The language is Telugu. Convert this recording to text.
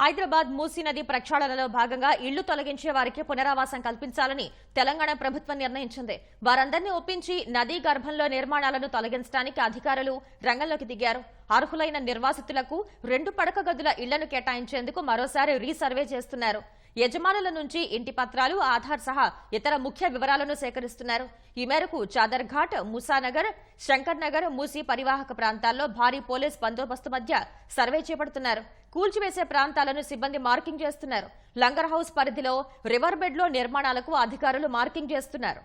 హైదరాబాద్ మూసీ నది ప్రక్షాళనలో భాగంగా ఇళ్ళు తొలగించే వారికి పునరావాసం కల్పించాలని తెలంగాణ ప్రభుత్వం నిర్ణయించింది. వారందరినీ ఒప్పించి నదీ గర్భంలో నిర్మాణాలను తొలగించడానికి అధికారులు రంగంలోకి దిగారు. అర్హులైన నిర్వాసితులకు రెండు పడక గదుల ఇళ్ళను కేటాయించేందుకు మరోసారి రీసర్వే చేస్తున్నారు. యజమానుల నుంచి ఇంటి పత్రాలు ఆధార్ సహా ఇతర ముఖ్య వివరాలను సేకరిస్తున్నారు. ఈ మేరకు చాదర్ఘాట్ ముసానగర్ శంకర్ నగర్ మూసీ పరివాహక ప్రాంతాల్లో భారీ పోలీస్ బందోబస్తు మధ్య సర్వే చేపడుతున్నారు. కూల్చివేసే ప్రాంతాలను సిబ్బంది మార్కింగ్ చేస్తున్నారు. లంగర్ హౌస్ పరిధిలో రివర్ బెడ్లో నిర్మాణాలకు అధికారులు మార్కింగ్ చేస్తున్నారు.